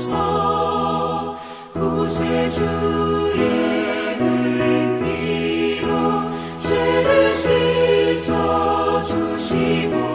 주소서. 구세주의 흘린 피로 죄를 씻어 주시고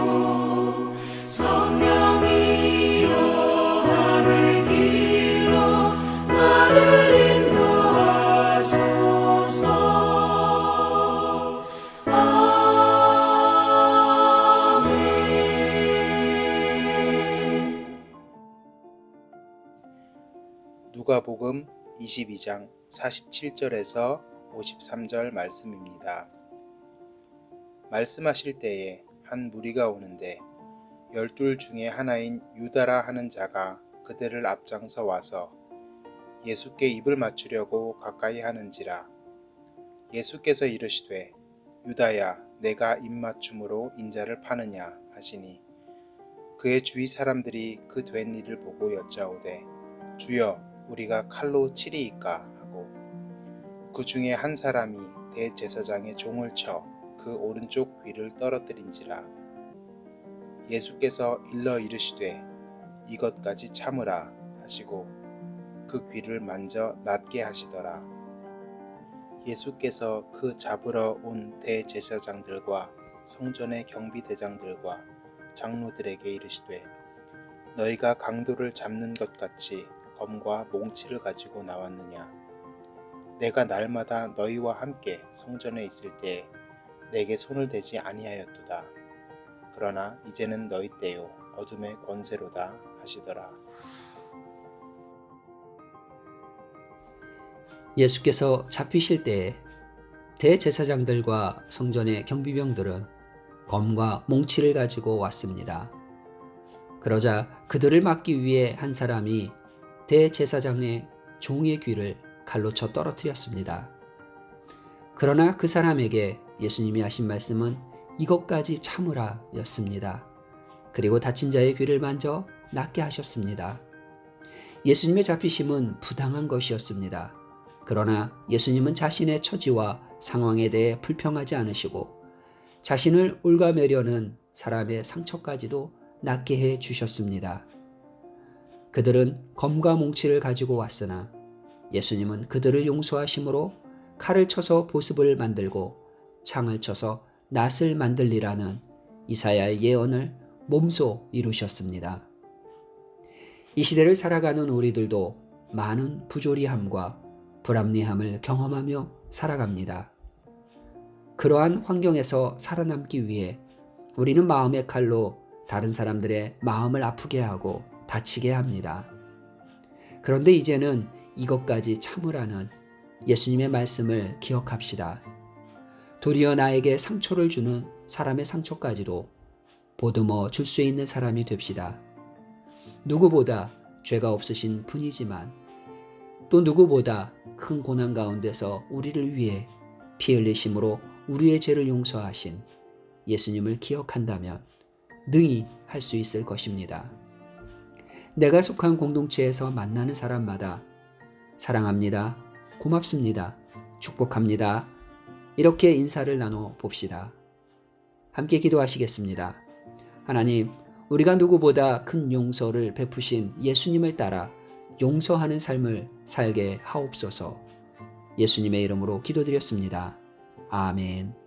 누가복음 22장 47절에서 53절 말씀입니다. 말씀하실 때에 한 무리가 오는데 열둘 중에 하나인 유다라 하는 자가 그들을 앞장서 와서 예수께 입을 맞추려고 가까이 하는지라 예수께서 이르시되 유다야 내가 입맞춤으로 인자를 파느냐 하시니 그의 주위 사람들이 그 된 일을 보고 여짜오되 주여 우리가 칼로 치리이까 하고 그 중에 한 사람이 대제사장의 종을 쳐 그 오른쪽 귀를 떨어뜨린지라. 예수께서 일러 이르시되 이것까지 참으라 하시고 그 귀를 만져 낫게 하시더라. 예수께서 그 잡으러 온 대제사장들과 성전의 경비대장들과 장로들에게 이르시되 너희가 강도를 잡는 것 같이 검과 몽치를 가지고 나왔느냐? 내가 날마다 너희와 함께 성전에 있을 때에 내게 손을 대지 아니하였도다. 그러나 이제는 너희 때요 어둠의 권세로다 하시더라. 예수께서 잡히실 때에 대제사장들과 성전의 경비병들은 검과 몽치를 가지고 왔습니다. 그러자 그들을 막기 위해 한 사람이 대제사장의 종의 귀를 칼로 쳐 떨어뜨렸습니다. 그러나 그 사람에게 예수님이 하신 말씀은 이것까지 참으라 였습니다. 그리고 다친 자의 귀를 만져 낫게 하셨습니다. 예수님의 잡히심은 부당한 것이었습니다. 그러나 예수님은 자신의 처지와 상황에 대해 불평하지 않으시고 자신을 올가매려는 사람의 상처까지도 낫게 해 주셨습니다. 그들은 검과 몽치를 가지고 왔으나 예수님은 그들을 용서하심으로 칼을 쳐서 보습을 만들고 창을 쳐서 낫을 만들리라는 이사야의 예언을 몸소 이루셨습니다. 이 시대를 살아가는 우리들도 많은 부조리함과 불합리함을 경험하며 살아갑니다. 그러한 환경에서 살아남기 위해 우리는 마음의 칼로 다른 사람들의 마음을 아프게 하고 다치게 합니다. 그런데 이제는 이것까지 참으라는 예수님의 말씀을 기억합시다. 도리어 나에게 상처를 주는 사람의 상처까지도 보듬어 줄 수 있는 사람이 됩시다. 누구보다 죄가 없으신 분이지만 또 누구보다 큰 고난 가운데서 우리를 위해 피 흘리심으로 우리의 죄를 용서하신 예수님을 기억한다면 능히 할 수 있을 것입니다. 내가 속한 공동체에서 만나는 사람마다 사랑합니다. 고맙습니다. 축복합니다. 이렇게 인사를 나눠 봅시다. 함께 기도하시겠습니다. 하나님, 우리가 누구보다 큰 용서를 베푸신 예수님을 따라 용서하는 삶을 살게 하옵소서. 예수님의 이름으로 기도드렸습니다. 아멘.